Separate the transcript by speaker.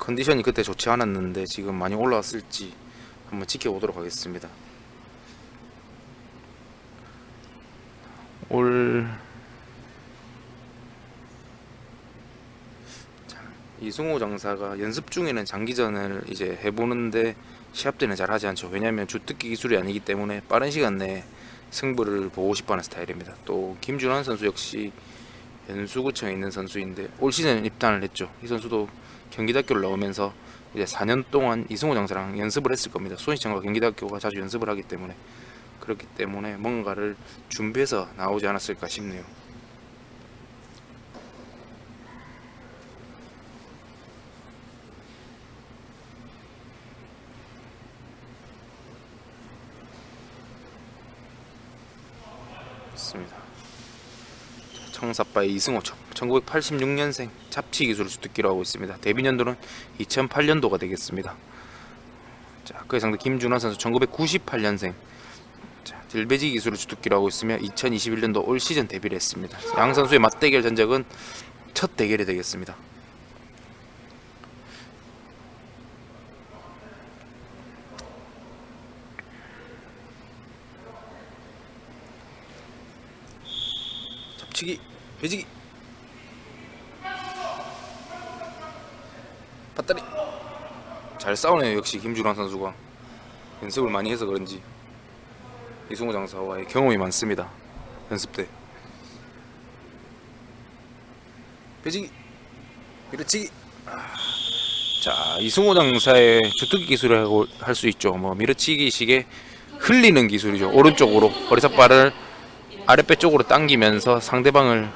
Speaker 1: 컨디션이 그때 좋지 않았는데 지금 많이 올라왔을지 한번 지켜보도록 하겠습니다. 올 자, 이승호 장사가 연습 중에는 장기전을 이제 해보는데 시합 때는 잘 하지 않죠. 왜냐하면 주특기 기술이 아니기 때문에 빠른 시간 내에 승부를 보고 싶어하는 스타일입니다. 또 김준환 선수 역시 연수구청에 있는 선수인데 올 시즌 입단을 했죠. 이 선수도 경기대학교를 나오면서 이제 4년 동안 이승호 장사랑 연습을 했을 겁니다. 수원시청과 경기대학교가 자주 연습을 하기 때문에 그렇기 때문에 뭔가를 준비해서 나오지 않았을까 싶네요. 있습니다. 청사빠의 이승호 1986년생 잡치 기술을 주특기로 하고 있습니다. 데뷔 년도는 2008년도가 되겠습니다. 자, 그의 상대 김준환 선수 1998년생 자, 딜베지 기술을 주특기로 하고 있으며 2021년도 올 시즌 데뷔를 했습니다. 양 선수의 맞대결 전적은 첫 대결이 되겠습니다. 잡치기, 배지기, 밧다리. 잘 싸우네요 역시 김준환 선수가. 연습을 많이 해서 그런지. 이승우 장사와의 경험이 많습니다 연습 때. 배지기. 밀어치기 아, 자 이승우 장사의 주특기 기술이라고 할 수 있죠. 뭐 밀어치기 식의 흘리는 기술이죠. 오른쪽으로 허리삿발을 아랫배 쪽으로 당기면서 상대방을